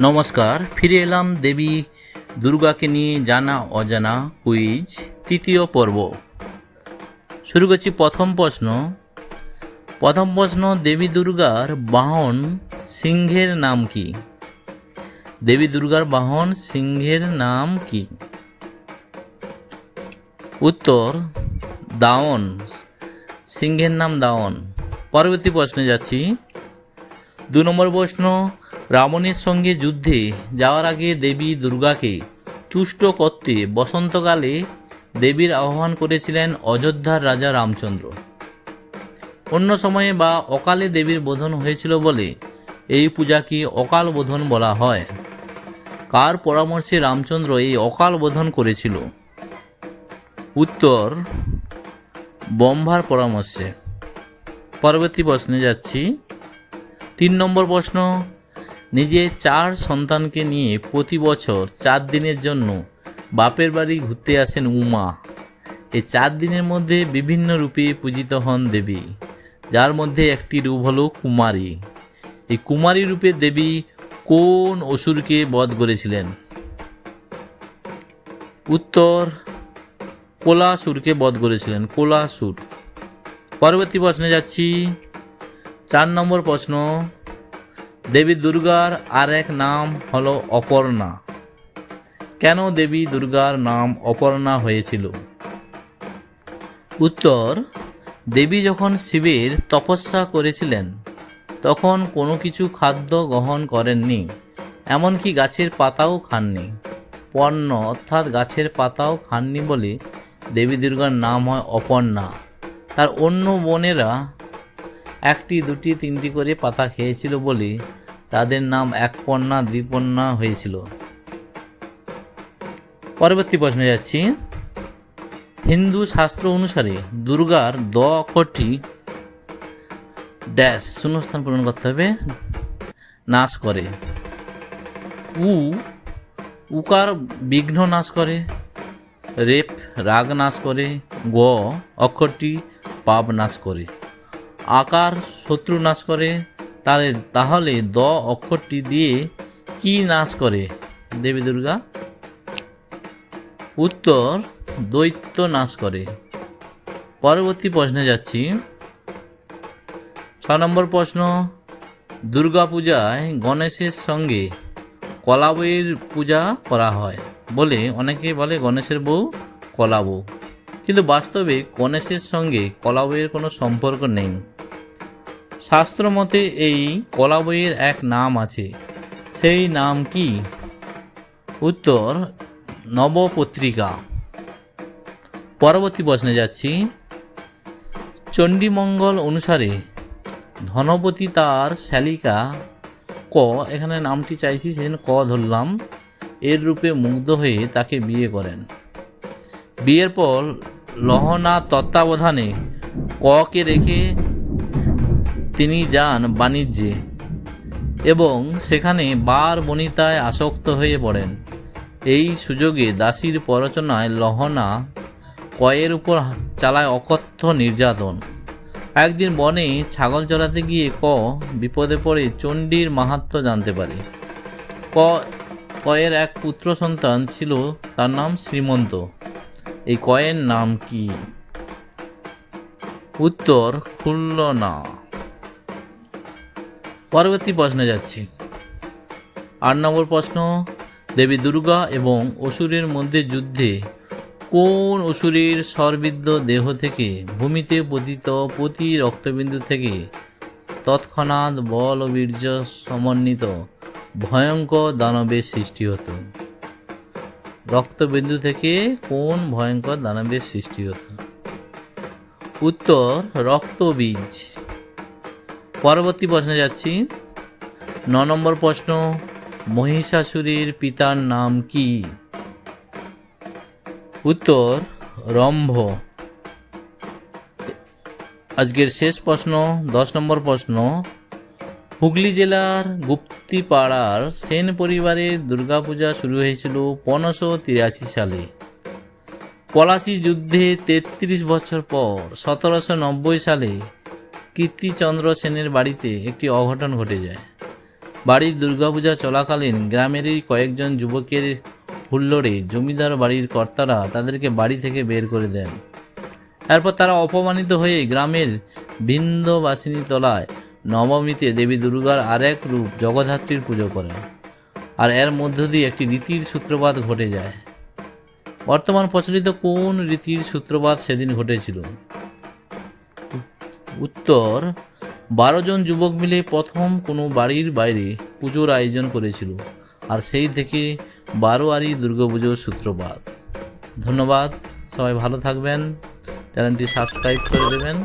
নমস্কার, ফিরে এলাম দেবী দুর্গাকে নিয়ে জানা অজানা কুইজ তৃতীয় পর্ব। শুরু করছি প্রথম প্রশ্ন। প্রথম প্রশ্ন, দেবী দুর্গার বাহন সিংহের নাম কি? দেবী দুর্গার বাহন সিংহের নাম কি? উত্তর, দাওন। সিংহের নাম দাওন। পরবর্তী প্রশ্নে যাচ্ছি। দু নম্বর প্রশ্ন রাবণের সঙ্গে যুদ্ধে যাওয়ার আগে দেবী দুর্গাকে তুষ্ট করতে বসন্তকালে দেবীর আহ্বান করেছিলেন অযোধ্যার রাজা রামচন্দ্র। অন্য সময়ে বা অকালে দেবীর বোধন হয়েছিল বলে এই পূজাকে অকাল বোধন বলা হয়। কার পরামর্শে রামচন্দ্র এই অকাল বোধন করেছিল? উত্তর বম্ভার পরামর্শে। পরবর্তী প্রশ্নে যাচ্ছি। তিন নম্বর প্রশ্ন নিজের চার সন্তানকে নিয়ে প্রতি বছর চার দিনের জন্য বাপের বাড়ি ঘুরতে আসেন উমা। এই চার দিনের মধ্যে বিভিন্ন রূপে পূজিত হন দেবী, যার মধ্যে একটি রূপ হল কুমারী। এই কুমারী রূপে দেবী কোন অসুরকে বধ করেছিলেন? উত্তর, কোলাসুরকে বধ করেছিলেন, কোলাসুর। পরবর্তী প্রশ্নে যাচ্ছি। চার নম্বর প্রশ্ন দেবী দুর্গার আর এক নাম হল অপর্ণা। কেন দেবী দুর্গার নাম অপর্ণা হয়েছিল? উত্তর, দেবী যখন শিবের তপস্যা করেছিলেন, তখন কোনো কিছু খাদ্য গ্রহণ করেননি, এমনকি গাছের পাতাও খাননি। পর্ণ অর্থাৎ গাছের পাতাও খাননি বলে দেবী দুর্গার নাম হয় অপর্ণা। তার অন্য বোনেরা একটি, দুটি, তিনটি করে পাতা খেয়েছিল বলে তাদের নাম একপর্ণা দ্বিপর্ণা হয়েছিল। পরবর্তী প্রশ্নে যাচ্ছি। হিন্দু শাস্ত্র অনুসারে দুর্গার দ অক্ষরটি ড্যাশ শূন্যস্থান পূরণ করতে হবে। নাশ করে। উ, উকার বিঘ্ন নাশ করে। রেপ, রাগ নাশ করে। গ অক্ষরটি পাপ নাশ করে। আকার শত্রু নাশ করে, তাহলে তাহলে দ অক্ষরটি দিয়ে কি নাশ করে? দেবী দুর্গা? উত্তর, দৈত্য নাশ করে। পরবর্তী প্রশ্নে যাচ্ছি। ছ নম্বর প্রশ্ন দুর্গাপূজায় গণেশের সঙ্গে কলা বইয়ের পূজা করা হয় বলে অনেকে বলে গণেশের বউ কলা বউ কিন্তু বাস্তবে গণেশের সঙ্গে কলা বইয়ের কোনো সম্পর্ক নেই। শাস্ত্র মতে এই কলা বইয়ের এক নাম আছে। সেই নাম কি? উত্তর, নবপত্রিকা। পরবর্তী প্রশ্নে যাচ্ছি। চণ্ডীমঙ্গল অনুসারে ধনপতি তার শ্যালিকা ক, এখানে নামটি চাইছি, সেজন্য ক ধরলাম। এর রূপে মুগ্ধ হয়ে তাকে বিয়ে করেন। বিয়ের পর লহনা তত্ত্বাবধানে ককে রেখে তিনি যান বাণিজ্যে এবং সেখানে বার বনিতায় আসক্ত হয়ে পড়েন। এই সুযোগে দাসীর প্ররোচনায় লহনা কয়ের উপর চালায় অকথ্য নির্যাতন। একদিন বনে ছাগল চড়াতে গিয়ে ক বিপদে পড়ে চণ্ডীর মাহাত্ম্য জানতে পারে। ক, কয়ের এক পুত্র সন্তান ছিল, তার নাম শ্রীমন্ত। এই কয়ের নাম কি? উত্তর খুল্লনা পরবর্তী প্রশ্নে যাচ্ছি। আট নম্বর প্রশ্ন, দেবী দুর্গা এবং অসুরের মধ্যে যুদ্ধে কোন অসুরের সর্বিদ্ধ দেহ থেকে ভূমিতে পতিত প্রতি রক্তবিন্দু থেকে তৎক্ষণাৎ বল ও বীর্য সমন্বিত ভয়ঙ্কর দানবের সৃষ্টি হতো? রক্তবিন্দু থেকে কোন ভয়ঙ্কর দানবের সৃষ্টি হতো? উত্তর, রক্তবীজ। পরবর্তী প্রশ্নে যাচ্ছি। ন নম্বর প্রশ্ন, মহিষাসুরের পিতার নাম কি? উত্তর, রম্ভ। আজকের শেষ প্রশ্ন, দশ নম্বর প্রশ্ন, হুগলি জেলার গুপ্তিপাড়ার সেন পরিবারের দুর্গাপূজা শুরু হয়েছিল পনেরোশো তিরাশি সালে। পলাশি যুদ্ধে তেত্রিশ বছর পর, সতেরোশো নব্বই সালে কীর্তিচন্দ্র সেনের বাড়িতে একটি অঘটন ঘটে যায়। বাড়ির দুর্গাপূজা চলাকালীন গ্রামেরই কয়েকজন যুবকের হুল্লোড়ে জমিদার বাড়ির কর্তারা তাদেরকে বাড়ি থেকে বের করে দেন। এরপর তারা অপমানিত হয়ে গ্রামের বিন্দবাসিনী তলায় নবমীতে দেবী দুর্গার আরেক রূপ জগদ্ধাত্রীর পুজো করেন। আর এর মধ্য দিয়ে একটি রীতির সূত্রপাত ঘটে যায়। বর্তমান প্রচলিত কোন রীতির সূত্রপাত সেদিন ঘটেছিল? উত্তর, বারো জন যুবক মিলে প্রথম কোনো বাড়ির বাইরে পুজোর আয়োজন করেছিল, আর সেই থেকে বারোয়ারি দুর্গাপুজোর সূত্রপাত। ধন্যবাদ, সবাই ভালো থাকবেন, চ্যানেলটি সাবস্ক্রাইব করে দেবেন।